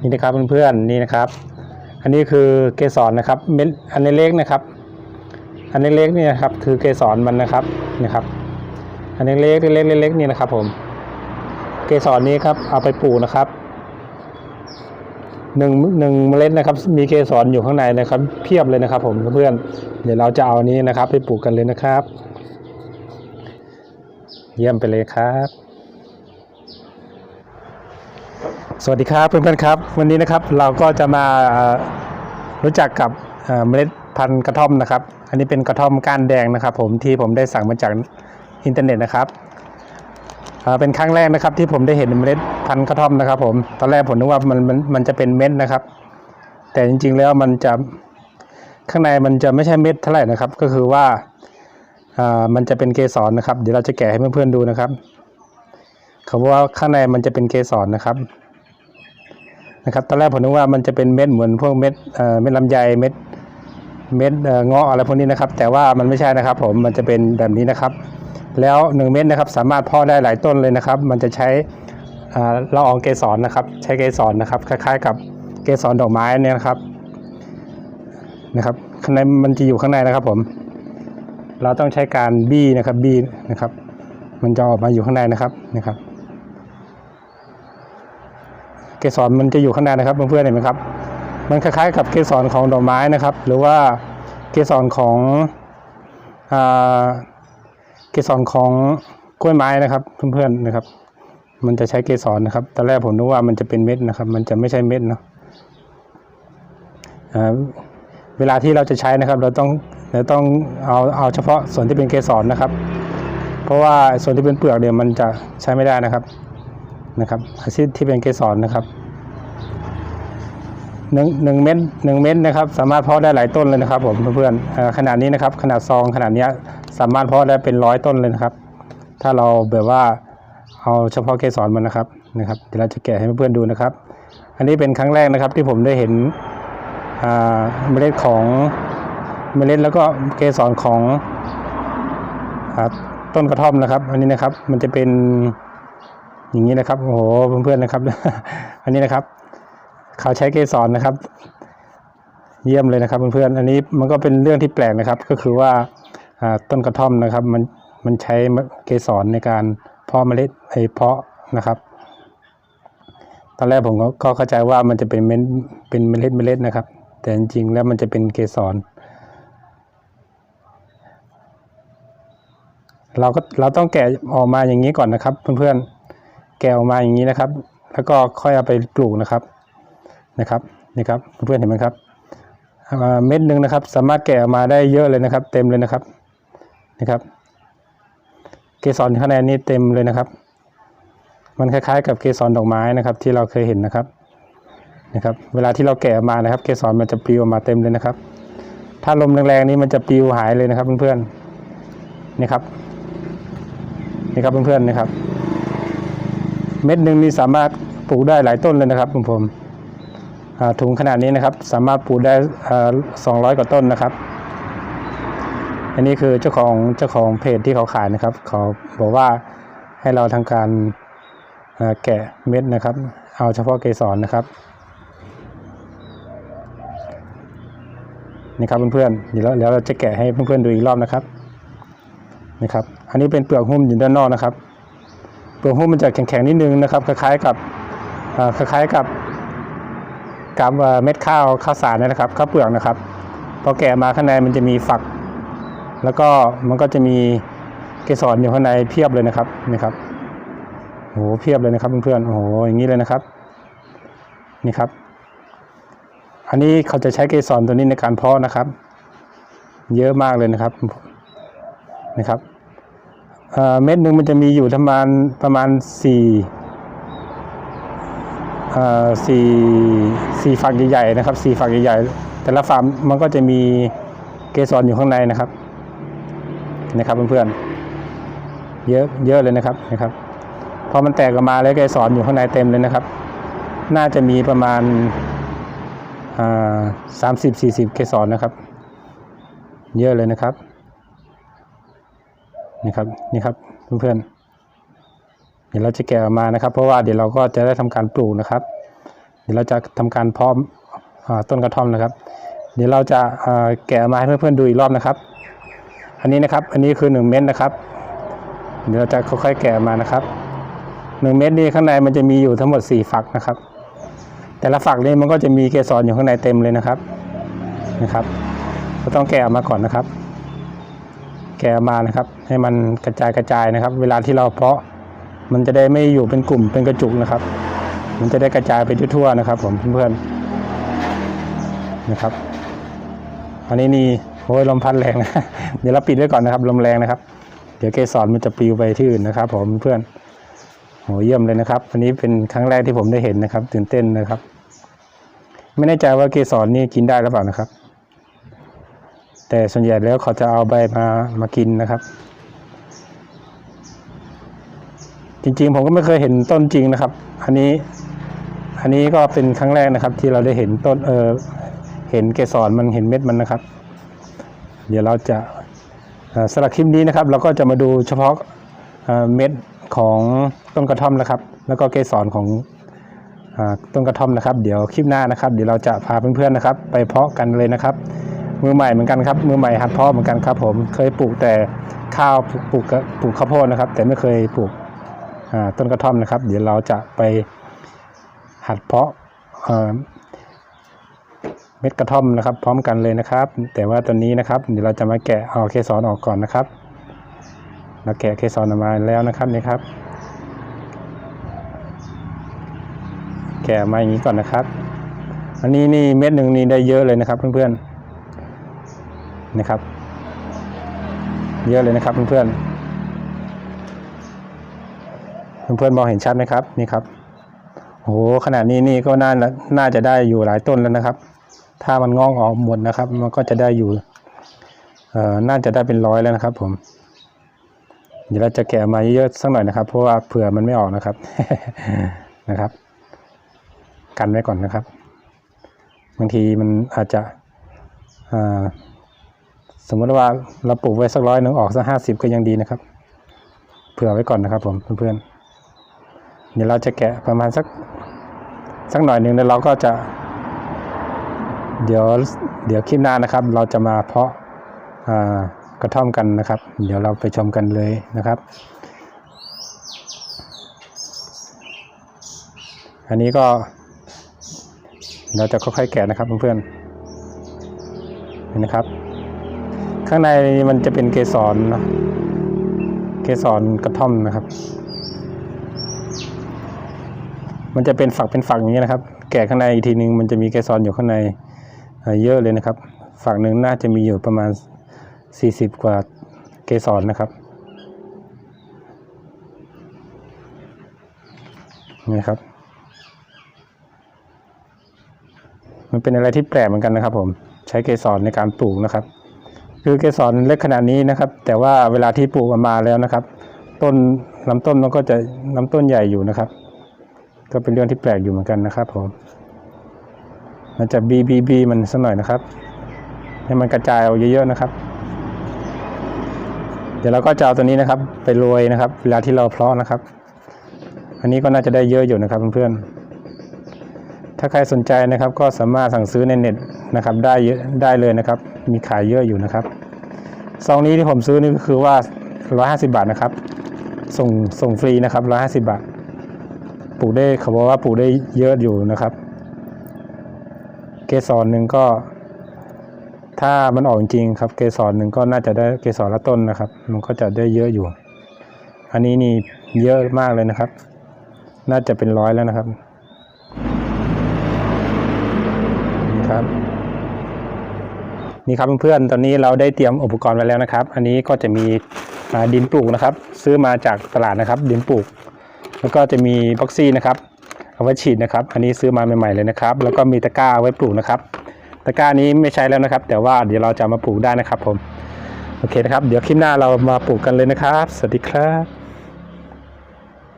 นี่นะครับเพื่อนๆนี่นะครับ อันนี้คือเกสรนะครับเม็ดอันเล็กนะครับ อันเล็กๆนี่นะครับคือเกสรมันนะครับนะครับ อันเล็กๆเล็กๆเล็กๆนี่นะครับ ผม เกสรนี้ครับเอาไปปลูกนะครับหนึ่งหนึ่งเมล็ดนะครับ มีเกสรอยู่ข้างในนะครับ เพียบเลยนะครับ ผมเพื่อนๆเดี๋ยวเราจะเอานี้นะครับ ไปปลูกกันเลยนะครับ เยี่ยมไปเลยครับ สวัสดีครับเพื่อนๆครับ วันนี้นะครับเราก็จะมารู้จักกับเมล็ดพันธุ์กระท่อมนะครับ อันนี้เป็นกระท่อมก้านแดงนะครับ ผมที่ผมได้สั่งมาจากอินเทอร์เน็ตนะครับเป็นครั้งแรกนะครับที่ผมได้เห็นเมล็ดพันธุ์กระท่อมนะครับ ผมตอนแรกผมนึกว่ามันมันมันจะเป็นเม็ดนะครับ แต่จริงๆแล้วมันจะข้างในมันจะไม่ใช่เม็ดเท่าไหร่นะครับ ก็คือว่ามันจะเป็นเกสรนะครับ เดี๋ยวเราจะแกะให้เพื่อนๆดูนะครับเขาบอกว่าข้างในมันจะเป็นเกสรนะครับ นะครับตอนแรกผมนึกว่ามันจะเป็นเม็ดเหมือนพวกเม็ดเม็ดลำไยเม็ดเม็ดเอ่อเงาะอะไรพวกนี้นะครับ แต่ว่ามันไม่ใช่นะครับ ผมมันจะเป็นแบบนี้นะครับ แล้วหนึ่งเม็ดนะครับ สามารถเพาะได้หลายต้นเลยนะครับ มันจะใช้อ่าละอองเกสรนะครับ ใช้เกสรนะครับ คล้าย ๆ กับเกสรดอกไม้เนี่ยนะครับนะครับข้างในมันจะอยู่ข้างในนะครับ ผม เราต้องใช้การบี้นะครับบี้นะครับ มันจะออกมาอยู่ข้างในนะครับนะครับ เกสรมันจะอยู่ข้างในนะครับเพื่อนๆเห็นไหมครับ มันคล้ายๆ กับเกสรของดอกไม้นะครับ หรือว่าเกสรของอเกสรของกล้วยไม้นะครับ เพื่อนๆนะครับ มันจะใช้เกสรนะครับตอนแรกผมนึกว่ามันจะเป็นเม็ดนะครับ มันจะไม่ใช่เม็ดเนาะเวลาที่เราจะใช้นะครับ เราต้องเราต้องเอาเอาเฉพาะส่วนที่เป็นเกสรนะครับ เพราะว่าส่วนที่เป็นเปลือกเนี่ยวมันจะใช้ไม่ได้นะครับนะครับอาชีพที่เป็นเกสรนะครับ หนึ่งหนึ่งเม็ดหนึ่งเม็ดนะครับ สามารถเพาะได้หลายต้นเลยนะครับ ผมเพื่อนๆขนาดนี้นะครับ ขนาดซองขนาดนี้สามารถเพาะได้เป็นร้อยต้นเลยนะครับ ถ้าเราแบบว่าเอาเฉพาะเกสรมันนะครับนะครับเดี๋ยวเราจะแกะให้เพื่อนๆดูนะครับ อันนี้เป็นครั้งแรกนะครับที่ผมได้เห็นเมล็ดของเมล็ดแล้วก็เกสรของอต้นกระท่อมนะครับ อันนี้นะครับมันจะเป็นอย่างนี้นะครับโอ้โหเพื่อนๆนะครับ อันนี้นะครับ เขาใช้เกสรนะครับ เยี่ยมเลยนะครับเพื่อนๆอันนี้มันก็เป็นเรื่องที่แปลกนะครับ ก็คือว่าต้นกระท่อมนะครับ มันมันใช้เกสรในการเพาะเมล็ดไอเพาะนะครับ ตอนแรกผมก็ก็เข้าใจว่ามันจะเป็นเม็ดเป็นเมล็ดเมล็ดนะครับ แต่จริงๆแล้วมันจะเป็นเกสรเราก็เราต้องแกะออกมาอย่างนี้ก่อนนะครับ เพื่อนๆ แกะออกมาอย่างนี้นะครับ แล้วก็ค่อยเอาไปปลูกนะครับ นะครับนี่ครับเพื่อนๆเห็นไหมครับเม็ดหนึ่งนะครับ สามารถแกะออกมาได้เยอะเลยนะครับ เต็มเลยนะครับนะครับ เกสรข้างในนี้เต็มเลยนะครับ มันคล้ายๆ กับเกสรดอกไม้นะครับ ที่เราเคยเห็นนะครับนะครับ เวลาที่เราแกะออกมานะครับ เกสรมันจะปลิวออกมาเต็มเลยนะครับ ถ้าลมแรงๆนี้มันจะปลิวหายเลยนะครับเพื่อนๆนี่ครับนี่ครับเพื่อนๆนะครับ เม็ดหนึ่งนี่สามารถปลูกได้หลายต้นเลยนะครับผมผม ถุงขนาดนี้นะครับ สามารถปลูกได้สองร้อยกว่าต้นนะครับ อันนี้คือเจ้าของเจ้าของเพจที่เขาขายนะครับ เขาบอกว่าให้เราทำการแกะเม็ดนะครับ เอาเฉพาะเกสรนะครับนี่ครับเพื่อนๆเดี๋ยวเราเดี๋ยวเราจะแกะให้เพื่อนๆดูอีกรอบนะครับนะครับ อันนี้เป็นเปลือกหุ้มอยู่ด้านนอกนะครับ เปลือกหุ้มมันจะแข็งๆนิดนึงนะครับ คล้ายๆกับคล้ายๆกับ กับเอ่อเม็ดข้าวข้าวสารนะครับข้าวเปลือกนะครับพอแกะมาข้างในมันจะมีฝัก แล้วก็มันก็จะมีเกสรอยู่ข้างในเพียบเลยนะครับนี่ครับโอ้โหเพียบเลยนะครับเพื่อนๆโอ้โหอย่างนี้เลยนะครับนี่ครับ อันนี้เขาจะใช้เกสรตัวนี้ในการเพาะนะครับ เยอะมากเลยนะครับนะครับเม็ดหนึ่งมันจะมีอยู่ประมาณประมาณสี่ สี่สี่ฝักใหญ่ๆนะครับสี่ฝักใหญ่ๆแต่ละฝักมันก็จะมีเกสรอยู่ข้างในนะครับนะครับเพื่อนๆเยอะเยอะเลยนะครับนะครับพอมันแตกออกมาแล้วเกสรอยู่ข้างในเต็มเลยนะครับ น่าจะมีประมาณสามสิบสี่สิบเกสรนะครับ เยอะเลยนะครับนี่ครับนี่ครับเพื่อนๆ เดี๋ยวเราจะแกะออกมานะครับ เพราะว่าเดี๋ยวเราก็จะได้ทำการปลูกนะครับ เดี๋ยวเราจะทำการเพาะอ่าต้นกระท่อมนะครับ เดี๋ยวเราจะแกะมาให้เพื่อนๆดูอีกรอบนะครับ อันนี้นะครับ อันนี้คือ 1 เม็ดนะครับ เดี๋ยวเราจะค่อยๆแกะมานะครับ 1 เม็ดนี้ข้างในมันจะมีอยู่ทั้งหมด 4 ฝักนะครับ แต่ละฝักนี้มันก็จะมีเกสรอยู่ข้างในเต็มเลยนะครับนะครับเราต้องแกะออกมาก่อนนะครับ แกะออกมานะครับ ให้มันกระจายกระจายนะครับ เวลาที่เราเพาะ มันจะได้ไม่อยู่เป็นกลุ่มเป็นกระจุกนะครับ มันจะได้กระจายไปทั่วๆนะครับ ผมเพื่อนๆนะครับ อันนี้นี่โอ้ยลมพัดแรงนะเดี๋ยวเราปิดไว้ก่อนนะครับลมแรงนะครับ เดี๋ยวเกสรมันจะปลิวไปที่อื่นนะครับ ผมเพื่อนโหเยี่ยมเลยนะครับ อันนี้เป็นครั้งแรกที่ผมได้เห็นนะครับ ตื่นเต้นนะครับ ไม่แน่ใจว่าเกสรนี่กินได้หรือเปล่านะครับ แต่ส่วนใหญ่แล้วเขาจะเอาใบมามากินนะครับ จริงๆ ผมก็ไม่เคยเห็นต้นจริงนะครับ อันนี้ อันนี้ก็เป็นครั้งแรกนะครับ ที่เราได้เห็นต้นเออเห็นเกสรมันเห็นเม็ดมันนะครับ เดี๋ยวเราจะสำหรับคลิปนี้นะครับ เราก็จะมาดูเฉพาะเม็ดของต้นกระท่อมนะครับ แล้วก็เกสรของต้นกระท่อมนะครับ เดี๋ยวคลิปหน้านะครับ เดี๋ยวเราจะพาเพื่อนๆนะครับ ไปเพาะกันเลยนะครับ มือใหม่เหมือนกันครับมือใหม่หัดเพาะเหมือนกันครับ ผมเคยปลูกแต่ข้าวปลูกปลูกข้าวโพดนะครับ แต่ไม่เคยปลูก ต้นกระท่อมนะครับ เดี๋ยวเราจะไปหัดเพาะเเม็ดกระท่อมนะครับ พร้อมกันเลยนะครับ แต่ว่าตอนนี้นะครับ เดี๋ยวเราจะมาแกะเอาเกสรออกก่อนนะครับเราแกะเกสรออกมาแล้วนะครับนี่ครับ แกะมาอย่างนี้ก่อนนะครับ อันนี้นี่เม็ดหนึ่งนี่ได้เยอะเลยนะครับเพื่อนๆนะครับ เยอะเลยนะครับเพื่อนๆ เพื่อนมองเห็นชัดไหมครับนี่ครับโอ้โหขนาดนี้นี่ก็น่าน่าจะได้อยู่หลายต้นแล้วนะครับ ถ้ามันงอกออกหมดนะครับ มันก็จะได้อยู่เอ่อน่าจะได้เป็นร้อยแล้วนะครับ ผม เดี๋ยวเราจะแกะมาเยอะๆสักหน่อยนะครับ เพราะว่าเผื่อมันไม่ออกนะครับนะครับ กันไว้ก่อนนะครับ บางทีมันอาจจะสมมติว่าเราปลูกไว้สักร้อยหนึ่งออกสักห้าสิบก็ยังดีนะครับ เผื่อไว้ก่อนนะครับ ผมเพื่อนๆ เดี๋ยวเราจะแกะประมาณสักสักหน่อยหนึ่งแล้วเราก็จะ เดี๋ยวเดี๋ยวคลิปหน้านะครับ เราจะมาเพาะกระท่อมกันนะครับ เดี๋ยวเราไปชมกันเลยนะครับ อันนี้ก็ เราจะค่อยๆแกะนะครับเพื่อนๆเห็นนะครับ ข้างในมันจะเป็นเกสรนะเกสรกระท่อมนะครับ มันจะเป็นฝักเป็นฝักอย่างนี้นะครับ แกะข้างในอีกทีนึงมันจะมีเกสรอยู่ข้างในเยอะเลยนะครับ ฝักหนึ่งน่าจะมีอยู่ประมาณ 40 กว่าเกสรนะครับนี่ครับ มันเป็นอะไรที่แปลกเหมือนกันนะครับ ผมใช้เกสรในการปลูกนะครับ คือเกสรเล็กขนาดนี้นะครับ แต่ว่าเวลาที่ปลูกออกมาแล้วนะครับ ต้นลำต้นมันก็จะลำต้นใหญ่อยู่นะครับ ก็เป็นเรื่องที่แปลกอยู่เหมือนกันนะครับผมมันจะบีบีบีมันสักหน่อยนะครับ ให้มันกระจายออกเยอะๆนะครับ เดี๋ยวเราก็จะเอาตัวนี้นะครับ ไปโรยนะครับ เวลาที่เราเพาะนะครับ อันนี้ก็น่าจะได้เยอะอยู่นะครับเพื่อนๆ ถ้าใครสนใจนะครับ ก็สามารถสั่งซื้อในเน็ตนะครับ ได้เยอะได้เลยนะครับ มีขายเยอะอยู่นะครับ ซองนี้ที่ผมซื้อนี่ก็คือว่า 150 บาทนะครับ ส่งส่งฟรีนะครับ 150 บาท ปลูกได้เขาบอกว่าปลูกได้เยอะอยู่นะครับ เกสรหนึ่งก็ ถ้ามันออกจริงๆครับ เกสรหนึ่งก็น่าจะได้เกสรละต้นนะครับ มันก็จะได้เยอะอยู่ อันนี้นี่เยอะมากเลยนะครับ น่าจะเป็นร้อยแล้วนะครับครับนี่ครับเพื่อนๆ ตอนนี้เราได้เตรียมอุปกรณ์ไว้แล้วนะครับ อันนี้ก็จะมีดินปลูกนะครับ ซื้อมาจากตลาดนะครับ ดินปลูก แล้วก็จะมีบ็อกซี่นะครับเอาไว้ฉีดนะครับ อันนี้ซื้อมาใหม่ๆเลยนะครับ แล้วก็มีตะกร้าไว้ปลูกนะครับ ตะกร้านี้ไม่ใช้แล้วนะครับ แต่ว่าเดี๋ยวเราจะมาปลูกได้นะครับผม โอเคนะครับ เดี๋ยวคลิปหน้าเรามาปลูกกันเลยนะครับ สวัสดีครับ